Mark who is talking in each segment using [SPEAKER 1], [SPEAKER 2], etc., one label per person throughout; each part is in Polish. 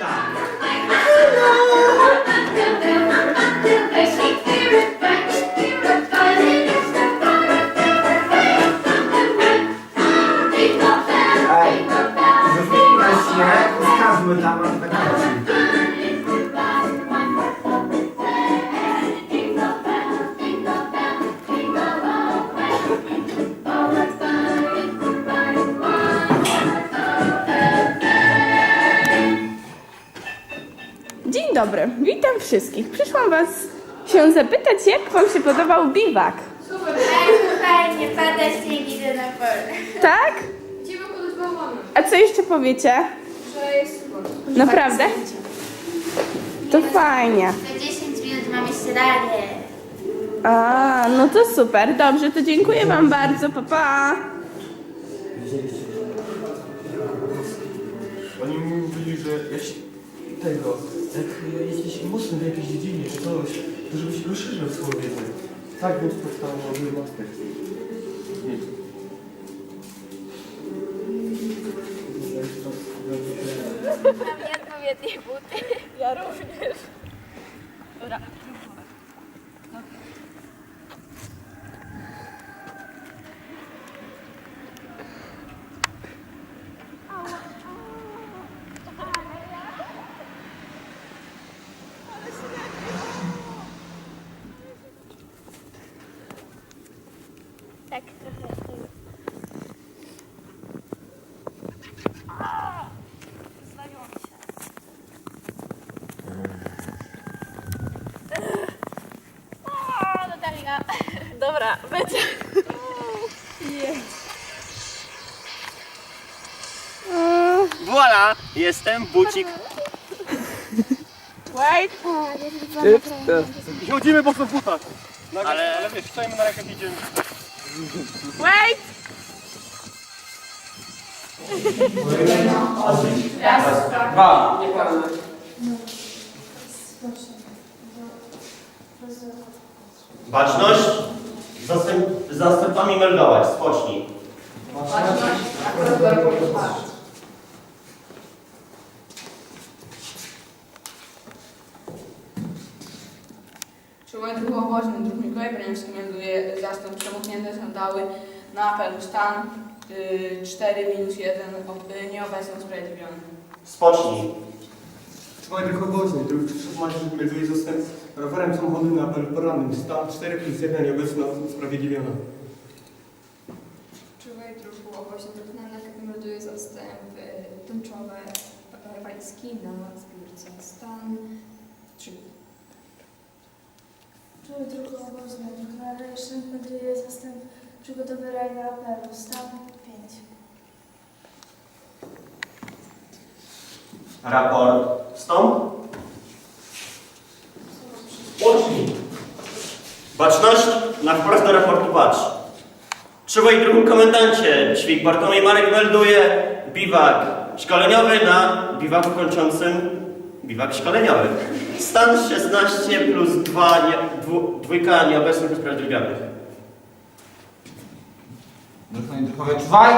[SPEAKER 1] America.
[SPEAKER 2] Dzień dobry, witam wszystkich. Przyszłam Was się zapytać, jak Wam się podobał biwak.
[SPEAKER 3] Super, fajnie, pada śnieg, na pole.
[SPEAKER 2] Tak? A co jeszcze powiecie?
[SPEAKER 3] że jest super.
[SPEAKER 2] Naprawdę? To fajnie.
[SPEAKER 3] Za 10 minut mamy śniadanie.
[SPEAKER 2] A, no to super. Dobrze, to dziękuję Wam bardzo. Pa, pa.
[SPEAKER 4] Oni mi mówili, że tego, jak jesteś mocny w jakiejś dziedzinie czy coś, to żebyś rozszerzył swoją wiedzę. Tak więc powstało nowy master.
[SPEAKER 3] Mam nieodpowiednie buty. Tak, trochę. Zwaliło O, Natalia.
[SPEAKER 2] Dobra, będzie.
[SPEAKER 5] Voila! Jestem bucik.
[SPEAKER 2] Wait.
[SPEAKER 4] Chodzimy po butach.
[SPEAKER 5] Ale-
[SPEAKER 4] Ale, ale wiesz, stajemy na rękach i idziemy.
[SPEAKER 2] Wait.
[SPEAKER 5] Baczność. Zastęp, zastępami meldować. Spocznij.
[SPEAKER 6] Czułem drugi oboźny, drugi Mikołaj Braniowski melduje zastęp przemknięte sandały na apelu stan y, 4 minus 1 y, nieobecny usprawiedliwiony.
[SPEAKER 5] Spocznij.
[SPEAKER 4] Trzymaj tylko woźny, drugi szefmacie melduje zastęp rowerem samochodu na apel porannym. Stan 4 plus 1 nieobecna usprawiedliwiona.
[SPEAKER 7] Czuwaj druhu owoźny kiedy melduje zastęp tęczowe e, walizki na zbiórce. Stan 3.
[SPEAKER 8] Drugą obozną deklarację, melduje zastęp przygotowywania apelu. Stan 5.
[SPEAKER 5] Raport. Wstąp. Spocznij. Baczność. Na wprost do raportu patrz. Czuwaj druhu komendancie. Ćwik Bartłomiej Marek melduje biwak szkoleniowy na biwaku kończącym biwak szkoleniowy. Stan 16 plus 2, nie, dwu, dwójka nieobecnych usprawiedliwionych.
[SPEAKER 9] Drugi druhowie, czuwaj!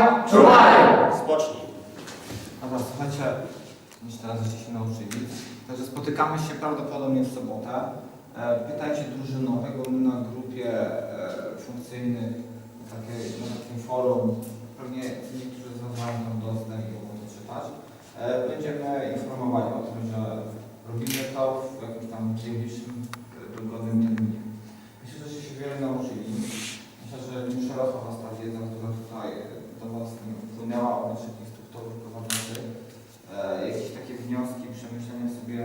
[SPEAKER 5] Spocznij.
[SPEAKER 9] Dobra, słuchajcie, już teraz żeście się nauczyli. Także spotykamy się prawdopodobnie w sobotę. E, Pytajcie drużynowego, my na grupie e, funkcyjnej, takiej, na takim forum, pewnie niektórzy z Was mają tam dostęp i mogą to czytać. E, Będziemy informowali o tym, że robimy to w jakimś tam najbliższym e, drogowym terminie. Myślę, że się wiele nauczyli. Myślę, że nie przerosła Was ta wiedza, która tutaj e, do Was wpłynęła od naszych instruktorów prowadzących. E, jakieś takie wnioski, przemyślenia sobie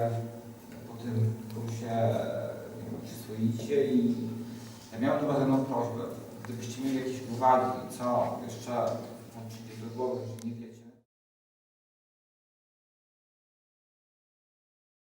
[SPEAKER 9] po tym kursie e, wiem, przyswoicie i ja miałem do Was jedną prośbę. Gdybyście mieli jakieś uwagi, co jeszcze wam przyjdzie do głowy, że nie wiem,